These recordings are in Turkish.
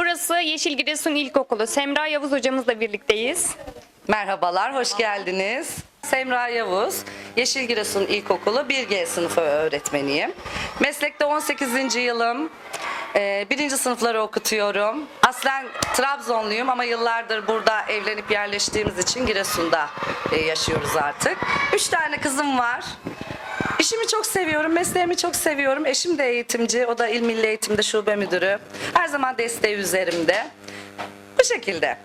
Burası Yeşil Giresun İlkokulu. Semra Yavuz hocamızla birlikteyiz. Merhabalar, hoş geldiniz. Semra Yavuz, Yeşil Giresun İlkokulu 1G sınıfı öğretmeniyim. Meslekte 18. yılım. Ee, birinci sınıfları okutuyorum. Aslen Trabzonluyum ama yıllardır burada evlenip yerleştiğimiz için Giresun'da e, yaşıyoruz artık. Üç tane kızım var. İşimi çok seviyorum, mesleğimi çok seviyorum. Eşim de eğitimci, o da İl Milli Eğitim'de şube müdürü. Her zaman desteği üzerimde. Bu şekilde.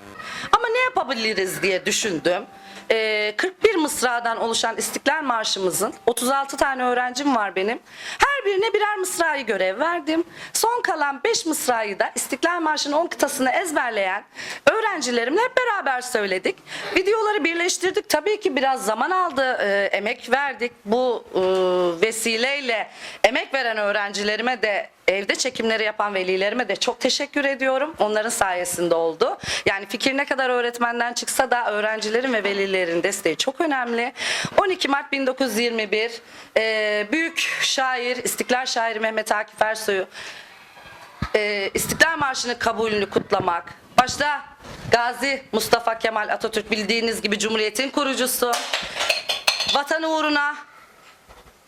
Ama ne yapabiliriz diye düşündüm. Ee, 41 mısradan oluşan İstiklal Marşımızın 36 tane öğrencim var benim. Her birine birer mısrayı görev verdim. Son kalan 5 mısrayı da İstiklal Marşı'nın 10 kıtasını ezberleyen öğrencilerimle hep beraber söyledik. Videoları birleştirdik. Tabii ki biraz zaman aldı, e, emek verdik. Bu e, vesileyle emek veren öğrencilerime de Evde çekimleri yapan velilerime de çok teşekkür ediyorum. Onların sayesinde oldu. Yani fikir ne kadar öğretmenden çıksa da öğrencilerin ve velilerin desteği çok önemli. 12 Mart 1921 e, büyük şair, İstiklal şairi Mehmet Akif Ersoy'u e, İstiklal Marşı'nı kabulünü kutlamak. Başta Gazi Mustafa Kemal Atatürk bildiğiniz gibi Cumhuriyet'in kurucusu. Vatanı uğruna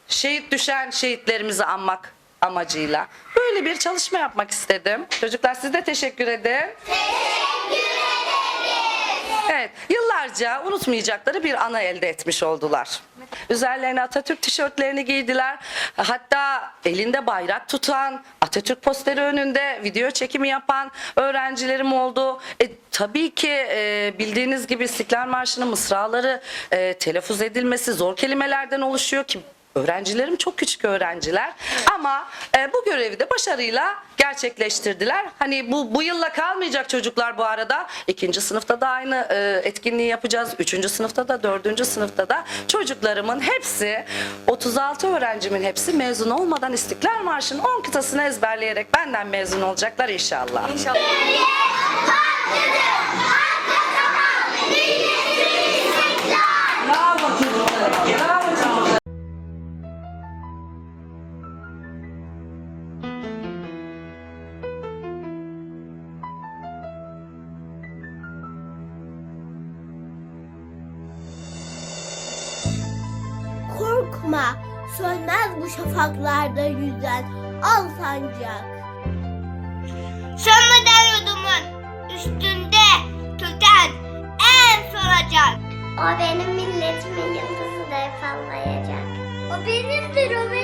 şehit düşen şehitlerimizi anmak amacıyla böyle bir çalışma yapmak istedim. Çocuklar siz de teşekkür edin. Evet, yıllarca unutmayacakları bir ana elde etmiş oldular. Üzerlerine Atatürk tişörtlerini giydiler. Hatta elinde bayrak tutan, Atatürk posteri önünde video çekimi yapan öğrencilerim oldu. E, tabii ki e, bildiğiniz gibi İstiklal Marşı'nın mısraları e, telaffuz edilmesi zor kelimelerden oluşuyor ki Öğrencilerim çok küçük öğrenciler ama e, bu görevi de başarıyla gerçekleştirdiler. Hani bu bu yılla kalmayacak çocuklar bu arada. İkinci sınıfta da aynı e, etkinliği yapacağız. Üçüncü sınıfta da, dördüncü sınıfta da çocuklarımın hepsi, 36 öğrencimin hepsi mezun olmadan İstiklal Marşı'nın 10 kıtasını ezberleyerek benden mezun olacaklar inşallah. İnşallah. Bravo Korkma, sönmez bu şafaklarda yüzen al sancak. Sönmeden yudumun üstünde tüten en soracak. O benim milletimin yıldızı da sallayacak. O benimdir, o benim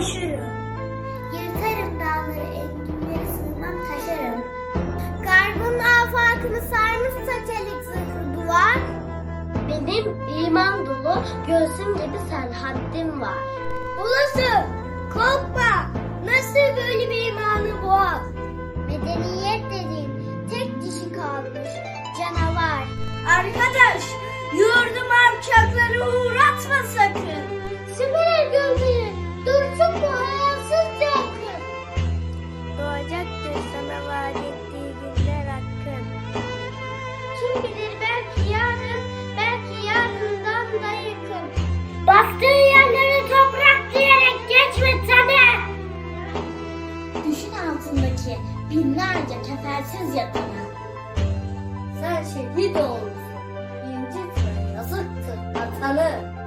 aşırım. Yırtarım dağları, enginleri sığmam taşarım. Garbın afakını sarmışsa çelik zırhlı duvar. Benim iman dolu göğsüm gibi sen haddim var. Ulusum korkma nasıl böyle bir imanı boğaz. Medeniyet dediğim tek dişi kalmış canavar. Arkadaş yurdum alçakları uğratma sakın. Süper gözleri Bastığı yerleri toprak diyerek geçme tabi. Düşün altındaki binlerce kefersiz yatanı. Sen şehit olursun, incitme yazıktır vatanı.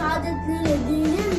Şehadetleri dinin